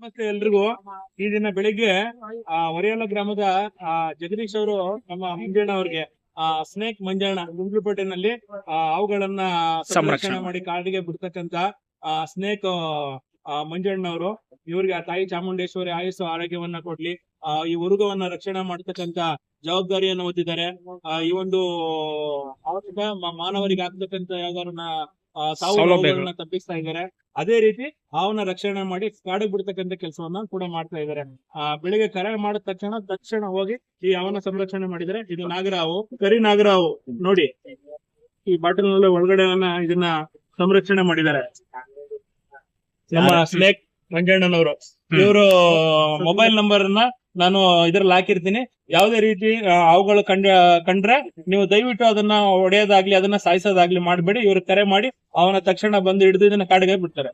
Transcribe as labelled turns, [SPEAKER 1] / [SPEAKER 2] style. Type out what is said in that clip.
[SPEAKER 1] ಮತ್ತೆ ಎಲ್ರಿಗೂ ಈ ದಿನ ಬೆಳಿಗ್ಗೆ ಆ ವರಿಯಲ ಗ್ರಾಮದ ಆ ಜಗದೀಶ್ ಅವರು ನಮ್ಮ ಮಂಜಣ್ಣ ಅವ್ರಿಗೆ ಆ ಸ್ನೇಕ್ ಮಂಜಣ್ಣ ಗುಂಡ್ಲುಪೇಟೆನಲ್ಲಿ ಆ ಅವುಗಳನ್ನ ಸಂರಕ್ಷಣೆ. ಮಾಡಿ ಕಾಡಿಗೆ ಬಿಡ್ತಕ್ಕಂತ ಆ ಸ್ನೇಕ್ ಮಂಜಣ್ಣ ಅವರು ಇವ್ರಿಗೆ ಆ ತಾಯಿ ಚಾಮುಂಡೇಶ್ವರಿ ಆಯುಸ್ಸು ಆರೋಗ್ಯವನ್ನ ಕೊಡ್ಲಿ. ಆ ಈ ಉರುಗವನ್ನ ರಕ್ಷಣೆ ಮಾಡ್ತಕ್ಕಂತ ಜವಾಬ್ದಾರಿಯನ್ನು ಹೊತ್ತಿದ್ದಾರೆ. ಆ ಈ ಒಂದು ಮಾನವರಿಗೆ ಆಗ್ತಕ್ಕಂತ ಯಾವ್ದಾರನ್ನ ಆ, ಸಾವು
[SPEAKER 2] ಸೌಲಭ್ಯಗಳು.
[SPEAKER 1] ತಪ್ಪಿಸ್ತಾ ಇದ್ದಾರೆ. ಅದೇ ರೀತಿ ಹಾವನ್ನ ರಕ್ಷಣೆ ಮಾಡಿ ಕಾಡಿಗೆ ಬಿಡ್ತಕ್ಕಂತ ಕೆಲಸವನ್ನ ಕೂಡ ಮಾಡ್ತಾ ಇದ್ದಾರೆ. ಆ ಬೆಳಿಗ್ಗೆ ಕರೆ ಮಾಡಿದ ತಕ್ಷಣ ತಕ್ಷಣ ಹೋಗಿ ಈ ಹಾವನ್ನ ಸಂರಕ್ಷಣೆ ಮಾಡಿದರೆ ಇದು ನಾಗರಾವು ಕರಿ ನಾಗರಾವು. ನೋಡಿ ಈ ಬಾಟಲ್ನಲ್ಲಿ ಒಳಗಡೆ ಇದನ್ನ ಸಂರಕ್ಷಣೆ ಮಾಡಿದ್ದಾರೆ. ನಮ್ಮ ಸ್ನೇಕ್ ರಂಗಣ್ಣನವರು. ಇವರು ಮೊಬೈಲ್ ನಂಬರ್ ಅನ್ನ ನಾನು ಇದ್ರಲ್ಲಿ ಹಾಕಿರ್ತೀನಿ. ಯಾವುದೇ ರೀತಿ ಅವುಗಳು ಕಂಡ ಕಂಡ್ರೆ ನೀವು ದಯವಿಟ್ಟು ಅದನ್ನ ಒಡೆಯೋದಾಗ್ಲಿ, ಅದನ್ನ ಸಾಯಿಸೋದಾಗ್ಲಿ ಮಾಡಬೇಡಿ. ಇವ್ರು ಕರೆ ಮಾಡಿ ಅವನ ತಕ್ಷಣ ಬಂದು ಹಿಡಿದು ಇದನ್ನ ಕಾಡಿಗೆ ಬಿಡ್ತಾರೆ